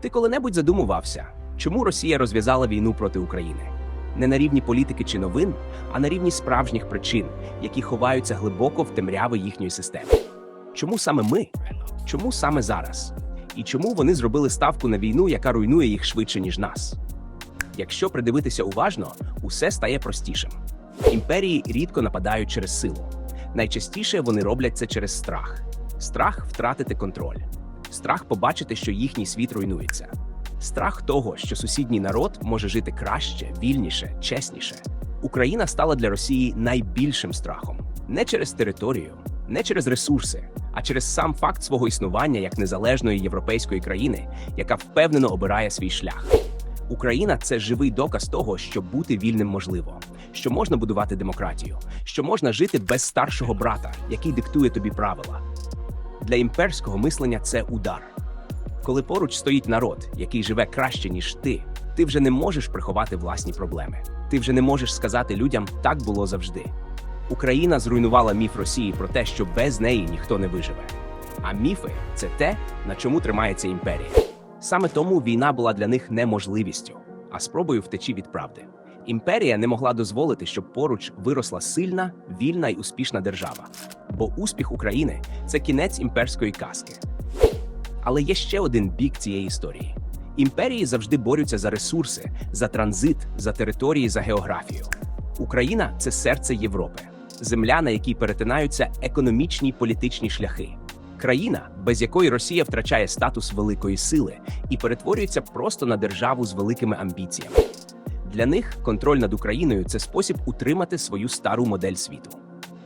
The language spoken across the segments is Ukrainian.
Ти коли-небудь задумувався, чому Росія розв'язала війну проти України? Не на рівні політики чи новин, а на рівні справжніх причин, які ховаються глибоко в темряви їхньої системи. Чому саме ми? Чому саме зараз? І чому вони зробили ставку на війну, яка руйнує їх швидше, ніж нас? Якщо придивитися уважно, усе стає простішим. Імперії рідко нападають через силу. Найчастіше вони роблять це через страх: страх втратити контроль, страх побачити, що їхній світ руйнується, страх того, що сусідній народ може жити краще, вільніше, чесніше. Україна стала для Росії найбільшим страхом не через територію, не через ресурси, а через сам факт свого існування як незалежної європейської країни, яка впевнено обирає свій шлях. Україна це живий доказ того, що бути вільним можливо, що можна будувати демократію, що можна жити без старшого брата, який диктує тобі правила. Для імперського мислення це удар. Коли поруч стоїть народ, який живе краще, ніж ти, ти вже не можеш приховати власні проблеми. Ти вже не можеш сказати людям так було завжди. Україна зруйнувала міф Росії про те, що без неї ніхто не виживе. А міфи це те, на чому тримається імперія. Саме тому війна була для них неможливістю, а спробою втечі від правди. Імперія не могла дозволити, щоб поруч виросла сильна, вільна й успішна держава. Бо успіх України це кінець імперської казки. Але є ще один бік цієї історії: імперії завжди борються за ресурси, за транзит, за території, за географію. Україна це серце Європи, земля, на якій перетинаються економічні й політичні шляхи. Країна, без якої Росія втрачає статус великої сили і перетворюється просто на державу з великими амбіціями. Для них контроль над Україною це спосіб утримати свою стару модель світу.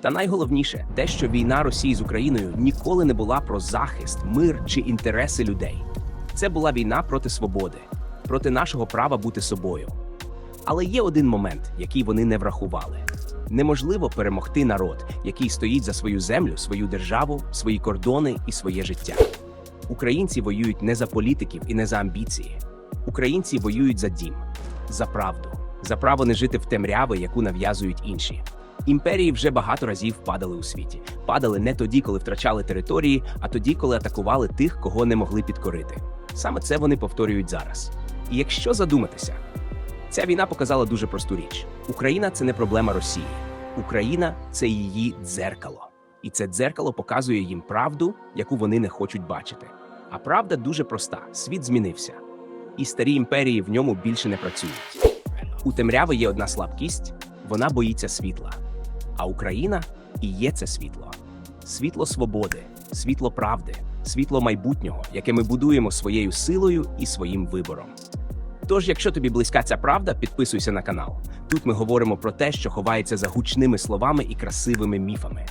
Та найголовніше, те, що війна Росії з Україною ніколи не була про захист, мир чи інтереси людей. Це була війна проти свободи, проти нашого права бути собою. Але є один момент, який вони не врахували: неможливо перемогти народ, який стоїть за свою землю, свою державу, свої кордони і своє життя. Українці воюють не за політиків і не за амбіції. Українці воюють за дім, за правду, за право не жити в темряви, яку нав'язують інші. Імперії вже багато разів падали у світі. Падали не тоді, коли втрачали території, а тоді, коли атакували тих, кого не могли підкорити. Саме це вони повторюють зараз. І якщо задуматися, ця війна показала дуже просту річ: Україна це не проблема Росії. Україна це її дзеркало. І це дзеркало показує їм правду, яку вони не хочуть бачити. А правда дуже проста: світ змінився, і старі імперії в ньому більше не працюють. У темряви є одна слабкість вона боїться світла. А Україна і є це світло. Світло свободи, світло правди, світло майбутнього, яке ми будуємо своєю силою і своїм вибором. Тож, якщо тобі близька ця правда, підписуйся на канал. Тут ми говоримо про те, що ховається за гучними словами і красивими міфами.